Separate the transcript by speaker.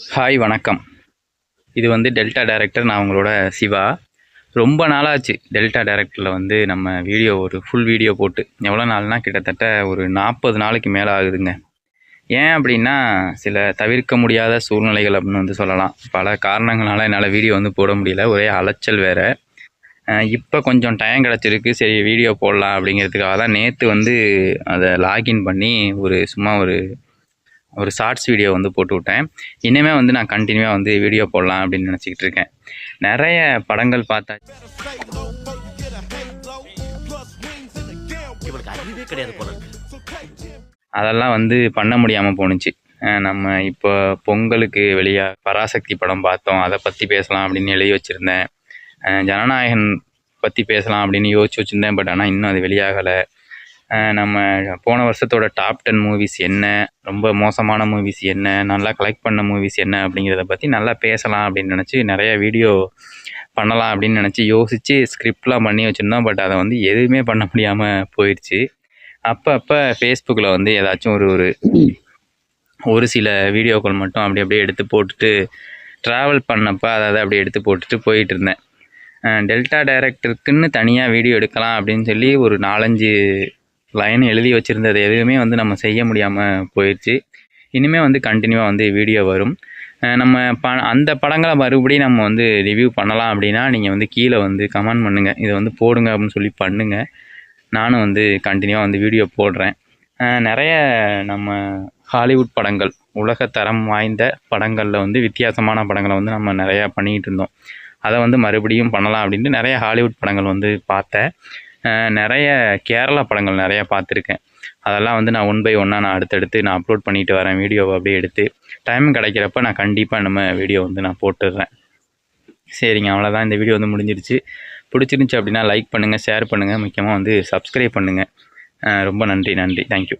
Speaker 1: Hi வணக்கம். இது வந்து டெல்டா டைரக்டர் நான் உங்களோட சிவா. ரொம்ப நாளாச்சு டெல்டா டைரக்டரில் வந்து நம்ம வீடியோ ஒரு ஃபுல் வீடியோ போட்டு. எவ்வளோ நாள்னா கிட்டத்தட்ட ஒரு நாற்பது நாளைக்கு மேலே ஆகுதுங்க. ஏன் அப்படின்னா சில தவிர்க்க முடியாத சூழ்நிலைகள் அப்படின்னு வந்து சொல்லலாம். பல காரணங்களால் என்னால் வீடியோ வந்து போட முடியல. ஒரே அலைச்சல் வேறு. இப்போ கொஞ்சம் டைம் கிடச்சிருக்கு. சரி வீடியோ போடலாம் அப்படிங்கிறதுக்காக தான் நேற்று வந்து அதை லாகின் பண்ணி ஒரு சும்மா ஒரு ஒரு ஷார்ட்ஸ் வீடியோ வந்து போட்டு விட்டேன். இனிமேல் வந்து நான் கண்டினியூவாக வந்து வீடியோ போடலாம் அப்படின்னு நினச்சிக்கிட்டு இருக்கேன். நிறைய படங்கள் பார்த்தா அதெல்லாம் வந்து பண்ண முடியாமல் போணுச்சு. நம்ம இப்போ பொங்கலுக்கு வெளியே பராசக்தி படம் பார்த்தோம். அதை பற்றி பேசலாம் அப்படின்னு எழுதி வச்சுருந்தேன். ஜனநாயகன் பற்றி பேசலாம் அப்படின்னு யோசிச்சு வச்சுருந்தேன். பட் ஆனால் இன்னும் அது வெளியாகலை. நம்ம போன வருஷத்தோட டாப் டென் மூவிஸ் என்ன? ரொம்ப மோசமான மூவிஸ் என்ன? நல்லா கலெக்ட் பண்ண மூவிஸ் என்ன? அப்படிங்கிறத பற்றி நல்லா பேசலாம் அப்படின்னு நினச்சி நிறைய வீடியோ பண்ணலாம் அப்படின்னு நினச்சி யோசித்து ஸ்கிரிப்ட்லாம் பண்ணி வச்சுருந்தோம். பட் அதை வந்து எதுவுமே பண்ண முடியாமல் போயிடுச்சு அப்போ அப்போ ஃபேஸ்புக்கில் வந்து ஏதாச்சும் ஒரு ஒரு ஒரு சில வீடியோக்கள் மட்டும் அப்படி அப்படியே எடுத்து போட்டுட்டு ட்ராவல் பண்ணப்போ அதை அதை அப்படியே எடுத்து போட்டுட்டு போயிட்டு இருந்தேன். டெல்டா டைரக்டருக்குன்னு தனியாக வீடியோ எடுக்கலாம் அப்படின்னு சொல்லி ஒரு நாலஞ்சு லைன் எழுதி வச்சுருந்தது எதுவுமே வந்து நம்ம செய்ய முடியாமல் போயிடுச்சு. இனிமேல் வந்து கண்டினியூவாக வந்து வீடியோ வரும். நம்ம ப அந்த படங்களை மறுபடியும் நம்ம வந்து ரிவ்யூ பண்ணலாம் அப்படின்னா நீங்கள் வந்து கீழே வந்து கமெண்ட் பண்ணுங்கள் இதை வந்து போடுங்க அப்படின்னு சொல்லி பண்ணுங்கள் நானும் வந்து கண்டினியூவாக வந்து வீடியோ போடுறேன். நிறைய நம்ம ஹாலிவுட் படங்கள் உலகத்தரம் வாய்ந்த படங்களில் வந்து வித்தியாசமான படங்களை வந்து நம்ம நிறையா பண்ணிக்கிட்டு இருந்தோம். அதை வந்து மறுபடியும் பண்ணலாம் அப்படின்ட்டு நிறைய ஹாலிவுட் படங்கள் வந்து பார்த்தேன். நிறைய கேரளா படங்கள் நிறைய பார்த்துருக்கேன். அதெல்லாம் வந்து நான் ஒன் பை ஒன்னாக நான் அடுத்தடுத்து நான் அப்லோட் பண்ணிட்டு வரேன். வீடியோவை அப்படியே எடுத்து டைம் கிடைக்கிறப்ப நான் கண்டிப்பாக நம்ம வீடியோ வந்து நான் போட்டுடுறேன். சரிங்க அவ்வளோதான் இந்த வீடியோ வந்து முடிஞ்சிருச்சு. பிடிச்சிருந்துச்சி அப்படின்னா லைக் பண்ணுங்கள் ஷேர் பண்ணுங்கள் முக்கியமாக வந்து சப்ஸ்கிரைப் பண்ணுங்கள் ரொம்ப நன்றி நன்றி. தேங்க்யூ